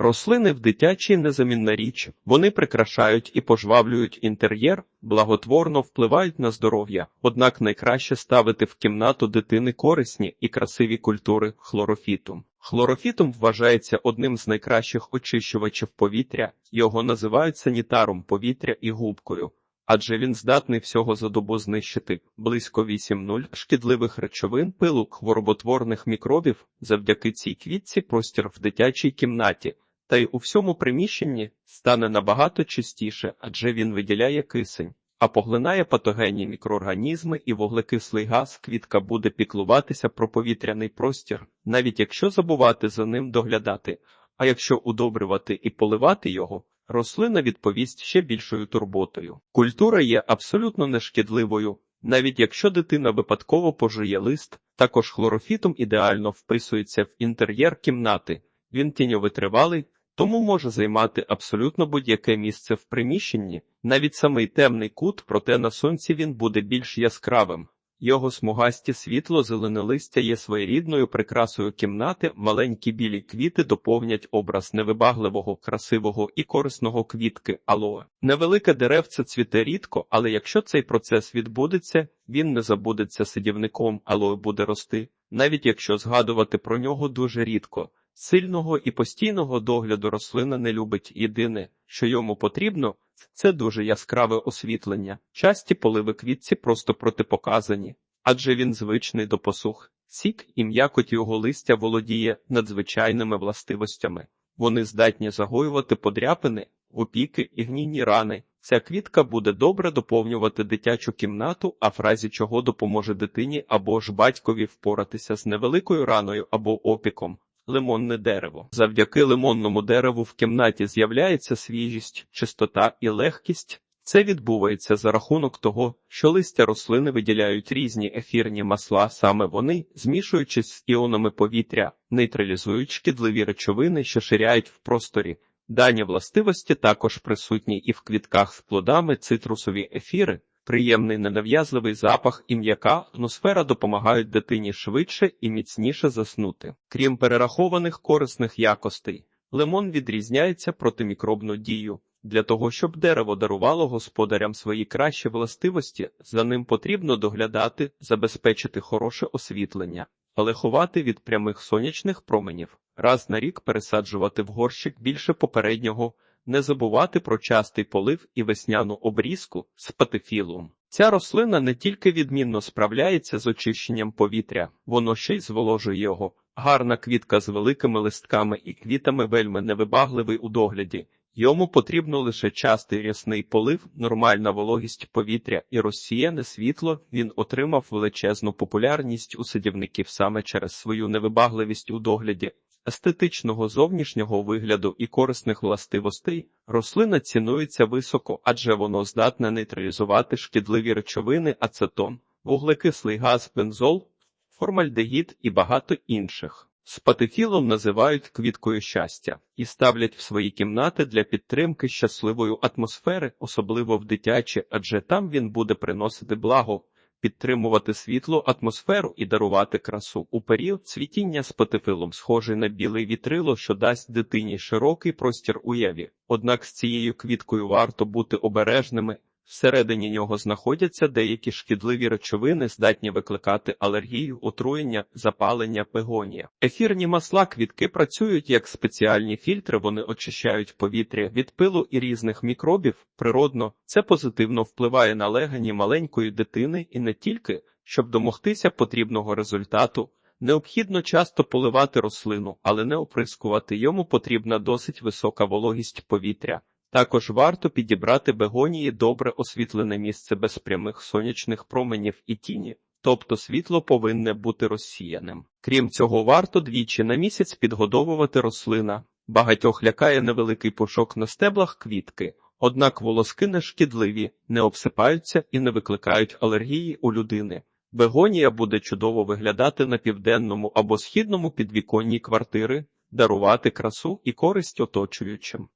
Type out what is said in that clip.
Рослини в дитячій незамінна річ. Вони прикрашають і пожвавлюють інтер'єр, благотворно впливають на здоров'я. Однак найкраще ставити в кімнату дитини корисні і красиві культури хлорофітум. Хлорофітум вважається одним з найкращих очищувачів повітря. Його називають санітаром повітря і губкою. Адже він здатний всього за добу знищити близько 8-0 шкідливих речовин, пилу, хвороботворних мікробів. Завдяки цій квітці простір в дитячій кімнаті та й у всьому приміщенні стане набагато чистіше, адже він виділяє кисень, а поглинає патогенні мікроорганізми і вуглекислий газ. Квітка буде піклуватися про повітряний простір, навіть якщо забувати за ним доглядати. А якщо удобрювати і поливати його, рослина відповість ще більшою турботою. Культура є абсолютно нешкідливою. Навіть якщо дитина випадково пожує лист, також хлорофітом ідеально вписується в інтер'єр кімнати. Він тіньовитривалий, тому може займати абсолютно будь-яке місце в приміщенні, навіть самий темний кут, проте на сонці він буде більш яскравим. Його смугасті світло зелене листя є своєрідною прикрасою кімнати, маленькі білі квіти доповнять образ невибагливого, красивого і корисного квітки алоe. Невелике деревце цвіте рідко, але якщо цей процес відбудеться, він не забудеться сидівником, алоe буде рости, навіть якщо згадувати про нього дуже рідко. Сильного і постійного догляду рослина не любить єдине, що йому потрібно, це дуже яскраве освітлення. Часті поливи квітці просто протипоказані, адже він звичний до посух. Сік і м'якоть його листя володіє надзвичайними властивостями. Вони здатні загоювати подряпини, опіки і гнійні рани. Ця квітка буде добре доповнювати дитячу кімнату, а в разі чого допоможе дитині або ж батькові впоратися з невеликою раною або опіком. Лимонне дерево. Завдяки лимонному дереву в кімнаті з'являється свіжість, чистота і легкість. Це відбувається за рахунок того, що листя рослини виділяють різні ефірні масла, саме вони, змішуючись з іонами повітря, нейтралізують шкідливі речовини, що ширяють в просторі. Дані властивості також присутні і в квітках з плодами цитрусові ефіри, Приємний ненав'язливий запах і м'яка атмосфера допомагають дитині швидше і міцніше заснути. Крім перерахованих корисних якостей, лимон відрізняється протимікробну дію. Для того, щоб дерево дарувало господарям свої кращі властивості, за ним потрібно доглядати, забезпечити хороше освітлення, але ховати від прямих сонячних променів, раз на рік пересаджувати в горщик більше попереднього не забувати про частий полив і весняну обрізку з патефілум. Ця рослина не тільки відмінно справляється з очищенням повітря, воно ще й зволожує його. Гарна квітка з великими листками і квітами вельми невибагливий у догляді. Йому потрібно лише частий рясний полив, нормальна вологість повітря і розсіяне світло. Він отримав величезну популярність у садівників саме через свою невибагливість у догляді естетичного зовнішнього вигляду і корисних властивостей, рослина цінується високо, адже воно здатне нейтралізувати шкідливі речовини, ацетон, вуглекислий газ, бензол, формальдегід і багато інших. Спатифілом називають квіткою щастя і ставлять в свої кімнати для підтримки щасливої атмосфери, особливо в дитячі, адже там він буде приносити благо, підтримувати світлу атмосферу і дарувати красу. У період цвітіння з патифилом схожий на біле вітрило, що дасть дитині широкий простір уяві. Однак з цією квіткою варто бути обережними. Всередині нього знаходяться деякі шкідливі речовини, здатні викликати алергію, отруєння, запалення, пегонія. Ефірні масла квітки працюють як спеціальні фільтри, вони очищають повітря від пилу і різних мікробів. Природно, це позитивно впливає на легені маленької дитини і не тільки, щоб домогтися потрібного результату. Необхідно часто поливати рослину, але не оприскувати йому потрібна досить висока вологість повітря. Також варто підібрати бегонії добре освітлене місце без прямих сонячних променів і тіні, тобто світло повинне бути розсіяним. Крім цього, варто двічі на місяць підгодовувати рослина. Багатьох лякає невеликий пушок на стеблах квітки, однак волоски не шкідливі, не обсипаються і не викликають алергії у людини. Бегонія буде чудово виглядати на південному або східному підвіконні квартири, дарувати красу і користь оточуючим.